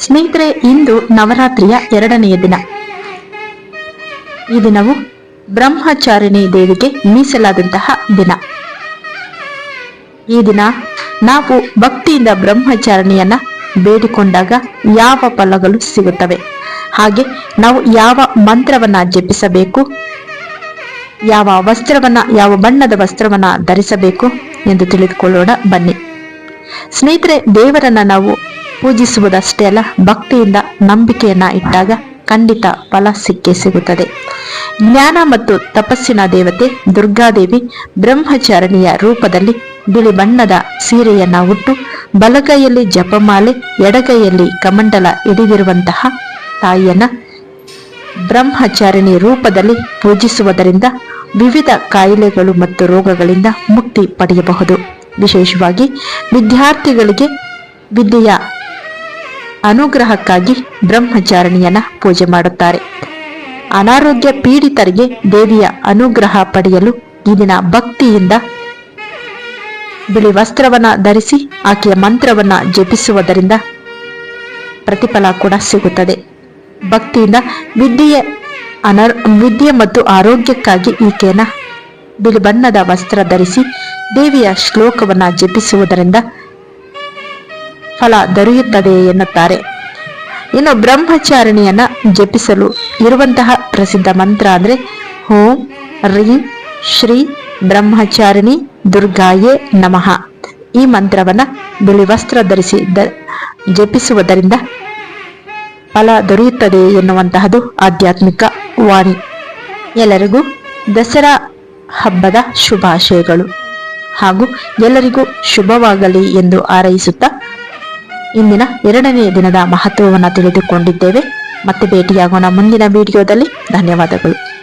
ಸ್ನೇಹಿತರೆ, ಇಂದು ನವರಾತ್ರಿಯ ಎರಡನೆಯ ದಿನ. ಈ ದಿನವು ಬ್ರಹ್ಮಚಾರಿಣಿ ದೇವಿಗೆ ಮೀಸಲಾದಂತಹ ದಿನ. ಈ ದಿನ ನಾವು ಭಕ್ತಿಯಿಂದ ಬ್ರಹ್ಮಚಾರಿಣಿಯನ್ನ ಬೇಡಿಕೊಂಡಾಗ ಯಾವ ಫಲಗಳು ಸಿಗುತ್ತವೆ? ಹಾಗೆ ನಾವು ಯಾವ ಮಂತ್ರವನ್ನ ಜಪಿಸಬೇಕು? ಯಾವ ವಸ್ತ್ರವನ್ನ, ಯಾವ ಬಣ್ಣದ ವಸ್ತ್ರವನ್ನ ಧರಿಸಬೇಕು ಎಂದು ತಿಳಿದುಕೊಳ್ಳೋಣ ಬನ್ನಿ. ಸ್ನೇಹಿತರೆ, ದೇವರನ್ನ ನಾವು ಪೂಜಿಸುವುದಷ್ಟೇ ಅಲ್ಲ, ಭಕ್ತಿಯಿಂದ ನಂಬಿಕೆಯನ್ನ ಇಟ್ಟಾಗ ಖಂಡಿತ ಫಲ ಸಿಕ್ಕೇ ಸಿಗುತ್ತದೆ. ಜ್ಞಾನ ಮತ್ತು ತಪಸ್ಸಿನ ದೇವತೆ ದುರ್ಗಾದೇವಿ ಬ್ರಹ್ಮಚಾರಣಿಯ ರೂಪದಲ್ಲಿ ಬಿಳಿ ಬಣ್ಣದ ಸೀರೆಯನ್ನ ಉಟ್ಟು ಬಲಗೈಯಲ್ಲಿ ಜಪಮಾಲೆ, ಎಡಗೈಯಲ್ಲಿ ಕಮಂಡಲ ಹಿಡಿದಿರುವಂತಹ ತಾಯಿಯನ್ನ ಬ್ರಹ್ಮಚಾರಿಣಿ ರೂಪದಲ್ಲಿ ಪೂಜಿಸುವುದರಿಂದ ವಿವಿಧ ಕಾಯಿಲೆಗಳು ಮತ್ತು ರೋಗಗಳಿಂದ ಮುಕ್ತಿ ಪಡೆಯಬಹುದು. ವಿಶೇಷವಾಗಿ ವಿದ್ಯಾರ್ಥಿಗಳಿಗೆ ವಿದ್ಯೆಯ ಅನುಗ್ರಹಕ್ಕಾಗಿ ಬ್ರಹ್ಮಚಾರಣಿಯನ್ನ ಪೂಜೆ ಮಾಡುತ್ತಾರೆ. ಅನಾರೋಗ್ಯ ಪೀಡಿತರಿಗೆ ದೇವಿಯ ಅನುಗ್ರಹ ಪಡೆಯಲು ಈ ದಿನ ಭಕ್ತಿಯಿಂದ ಬಿಳಿ ವಸ್ತ್ರವನ್ನ ಧರಿಸಿ ಆಕೆಯ ಮಂತ್ರವನ್ನ ಜಪಿಸುವುದರಿಂದ ಪ್ರತಿಫಲ ಕೂಡ ಸಿಗುತ್ತದೆ. ಭಕ್ತಿಯಿಂದ ವಿದ್ಯೆಯ ಅನರ್ ವಿದ್ಯೆ ಮತ್ತು ಆರೋಗ್ಯಕ್ಕಾಗಿ ಈಕೆಯನ್ನ ಬಿಳಿ ಬಣ್ಣದ ವಸ್ತ್ರ ಧರಿಸಿ ದೇವಿಯ ಶ್ಲೋಕವನ್ನ ಜಪಿಸುವುದರಿಂದ ಫಲ ದೊರೆಯುತ್ತದೆ ಎನ್ನುತ್ತಾರೆ. ಇನ್ನು ಬ್ರಹ್ಮಚಾರಿಣಿಯನ್ನ ಜಪಿಸಲು ಇರುವಂತಹ ಪ್ರಸಿದ್ಧ ಮಂತ್ರ ಅಂದ್ರೆ ಓಂ ರೀ ಶ್ರೀ ಬ್ರಹ್ಮಚಾರಿಣಿ ದುರ್ಗಾಯೇ ನಮಃ. ಈ ಮಂತ್ರವನ್ನ ಬಿಳಿ ವಸ್ತ್ರ ಧರಿಸಿ ಜಪಿಸುವುದರಿಂದ ಫಲ ದೊರೆಯುತ್ತದೆ ಎನ್ನುವಂತಹದು ಆಧ್ಯಾತ್ಮಿಕ ವಾಣಿ. ಎಲ್ಲರಿಗೂ ದಸರಾ ಹಬ್ಬದ ಶುಭಾಶಯಗಳು. ಹಾಗೂ ಎಲ್ಲರಿಗೂ ಶುಭವಾಗಲಿ ಎಂದು ಹಾರೈಸುತ್ತಾ ಇಂದಿನ ಎರಡನೇ ದಿನದ ಮಹತ್ವವನ್ನು ತಿಳಿದುಕೊಂಡಿದ್ದೇವೆ. ಮತ್ತೆ ಭೇಟಿಯಾಗೋಣ ಮುಂದಿನ ವಿಡಿಯೋದಲ್ಲಿ. ಧನ್ಯವಾದಗಳು.